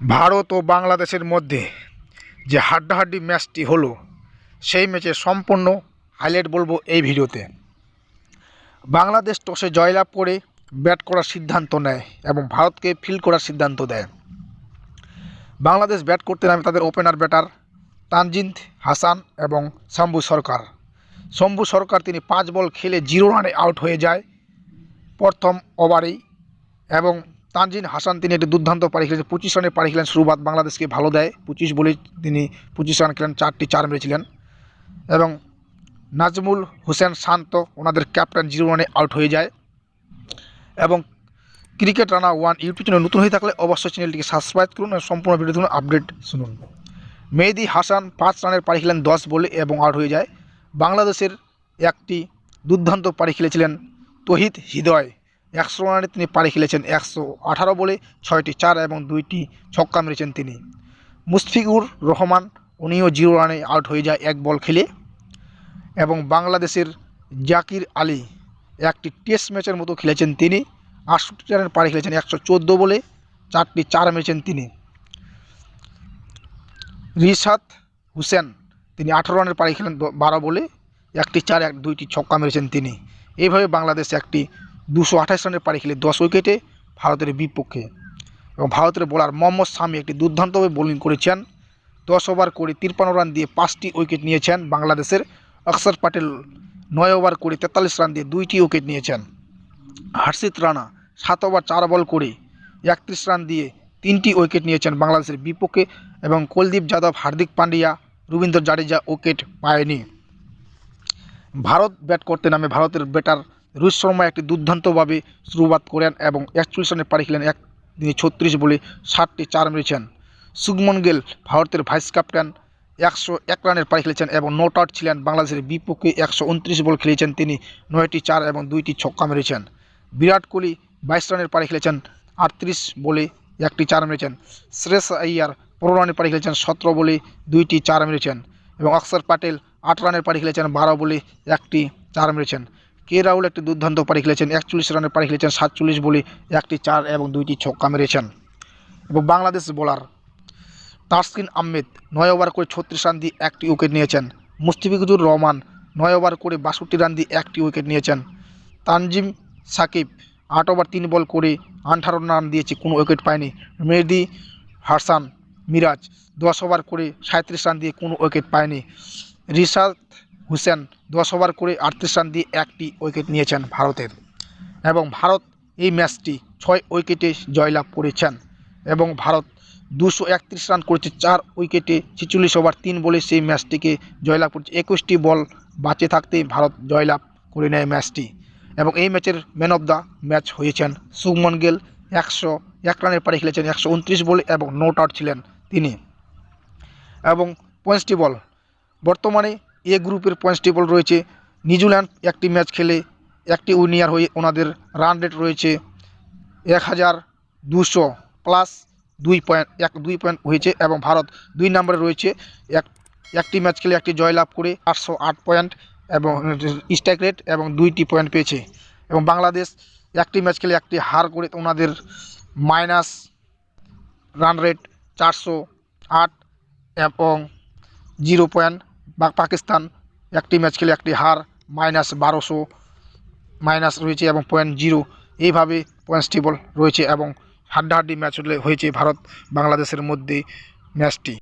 ভারত ও বাংলাদেশের মধ্যে যে হাড্ডাহাড্ডি ম্যাচটি হলো, সেই ম্যাচের সম্পূর্ণ হাইলাইট বলব এই ভিডিওতে। বাংলাদেশ টসে জয়লাভ করে ব্যাট করার সিদ্ধান্ত নেয় এবং ভারতকে ফিল্ড করার সিদ্ধান্ত দেয়। বাংলাদেশ ব্যাট করতে নামে তাদের ওপেনার ব্যাটার তানজিদ হাসান এবং শম্ভু সরকার। শম্ভু সরকার তিনি পাঁচ বল খেলে জিরো রানে আউট হয়ে যায় প্রথম ওভারেই এবং তানজিন হাসান, তিনি একটি দুর্দান্ত পাড়ি খেলেছেন। পঁচিশ রানে পাড়ি খেলেন শুরুবাত বাংলাদেশকে ভালো দেয়। পঁচিশ বলে তিনি পঁচিশ রান খেলেন, চারটি চার মেরেছিলেন। এবং নাজমুল হোসেন শান্ত, ওনাদের ক্যাপ্টেন, জিরো রানে আউট হয়ে যায়। এবং cricket Rana one YouTube channel নতুন হয়ে থাকলে অবশ্যই চ্যানেলটিকে সাবস্ক্রাইব করুন এবং সম্পূর্ণ ভিডিও দেখুন, আপডেট শুনুন। মেহেদি হাসান পাঁচ রানের পাড়ি খেলেন, দশ বলে এবং আউট হয়ে যায়। বাংলাদেশের একটি দুর্দান্ত পাড়ি খেলেছিলেন তহিদ হৃদয়। একশো রানে তিনি পাড়ি খেলেছেন একশো আঠারো বলে ছয়টি চার এবং দুইটি ছক্কা মেরেছেন তিনি। মুশফিকুর রহমান, উনিও জিরো রানে আউট হয়ে যায় এক বল খেলে এবং বাংলাদেশের জাকির আলী একটি টেস্ট ম্যাচের মতো খেলেছেন তিনি। আটষট্টি রানের পাড়ি খেলেছেন একশো চোদ্দ বলে চারটি চার মেরেছেন তিনি। রিশাদ হুসেন, তিনি আঠারো রানের পাড়ি খেলেন বারো বলে একটি চার এক দুইটি ছক্কা মেরেছেন তিনি। এইভাবে বাংলাদেশ একটি দুশো আঠাশ রানের পাড়ি খেলে দশ উইকেটে ভারতের বিপক্ষে। এবং ভারতের বোলার মোহাম্মদ শামি একটি দুর্দান্তভাবে বোলিং করেছেন। দশ ওভার করে তিরপান্ন রান দিয়ে পাঁচটি উইকেট নিয়েছেন বাংলাদেশের অক্ষর প্যাটেল নয় ওভার করে তেতাল্লিশ রান দিয়ে দুইটি উইকেট নিয়েছেন। হর্ষিত রানা সাত ওভার চার বল করে একত্রিশ রান দিয়ে তিনটি উইকেট নিয়েছেন বাংলাদেশের বিপক্ষে এবং কুলদীপ যাদব, হার্দিক পান্ডিয়া, রবীন্দ্র জাডেজা উইকেট পায়নি। ভারত ব্যাট করতে নামে ভারতের ব্যাটার রোহিত শর্মা একটি দুর্দান্তভাবে শুরুবাত করেন এবং একচল্লিশ রানে পাড়ি খেলেন এক তিনি ছত্রিশ বলে ষাটটি চার মেরেছেন। সুগমন গেল ভারতের ভাইস ক্যাপ্টেন, একশো এক রানের পাড়ি খেলেছেন এবং নোট আউট ছিলেন বাংলাদেশের বিপক্ষে একশো উনত্রিশ বল খেলেছেন তিনি, নয়টি চার এবং দুইটি ছক্কা মেরেছেন। বিরাট কোহলি বাইশ রানের পাড়ি খেলেছেন, আটত্রিশ বলে একটি চার মেরেছেন। শ্রেয়স আইয়ার পনেরো রানের পাড়ি খেলেছেন, সতেরো বলে দুইটি চার মেরেছেন এবং অক্ষর প্যাটেল আট রানের পাড়ি খেলেছেন, বারো বলে একটি চার মেরেছেন। কে রাহুল একটি দুর্দান্ত পাড়ি খেলেছেন? একচল্লিশ রানের পাড়ি খেলেছেন, সাতচল্লিশ বলে একটি চার এবং দুইটি ছক্কা মেরেছেন এবং বাংলাদেশ বোলার তাসকিন আহমেদ নয় ওভার করে ছত্রিশ রান দিয়ে একটি উইকেট নিয়েছেন। মুস্তিফিজুর রহমান নয় ওভার করে বাষট্টি রান দিয়ে একটি উইকেট নিয়েছেন। তানজিম সাকিব আট ওভার তিন বল করে আঠারো রান দিয়েছে, কোনো উইকেট পায়নি। মেহেদি হাসান মিরাজ দশ ওভার করে সাঁত্রিশ রান দিয়ে কোনো উইকেট পায়নি। রিশাদ হুসেন দশ ওভার করে আটত্রিশ রান দিয়ে একটি উইকেট নিয়েছেন ভারতের। এবং ভারত এই ম্যাচটি ছয় উইকেটে জয়লাভ করেছেন। এবং ভারত দুশো একত্রিশ রান করেছে, চার উইকেটে ছেচল্লিশ ওভার, তিন বলে সেই ম্যাচটিকে জয়লাভ করেছে। একুশটি বল বাঁচে থাকতেই ভারত জয়লাভ করে নেয় ম্যাচটি। এবং এই ম্যাচের ম্যান অফ দ্য ম্যাচ হয়েছেন শুভমন গেল। একশো এক রানের পাড়ি খেলেছেন, একশো উনত্রিশ বলে এবং নোট আউট ছিলেন তিনি। এবং পয়েন্টস বল। বর্তমানে এ গ্রুপের পয়েন্টস টেবল রয়েছে। নিউজিল্যান্ড একটি ম্যাচ খেলে একটি উইনিয়ার হয়ে ওনাদের রান রেট রয়েছে এক হাজার দুশো প্লাস দুই পয়েন্ট, এক, দুই পয়েন্ট হয়েছে এবং ভারত দুই নম্বরে রয়েছে। এক, একটি ম্যাচ খেলে একটি জয়লাভ করে আটশো আট পয়েন্ট এবং স্ট্রাইক রেট এবং দুইটি পয়েন্ট পেয়েছে। এবং বাংলাদেশ একটি ম্যাচ খেলে একটি হার করে ওনাদের মাইনাস রান রেট চারশো আট এবং জিরো পয়েন্ট বা পাকিস্তান, একটি ম্যাচ খেলে একটি হার মাইনাস বারোশো মাইনাস রয়েছে এবং পয়েন্ট জিরো এইভাবে পয়েন্টস টেবল রয়েছে এবং হাড্ডাহাড্ডি ম্যাচ হয়েছে ভারত বাংলাদেশের মধ্যে ম্যাচটি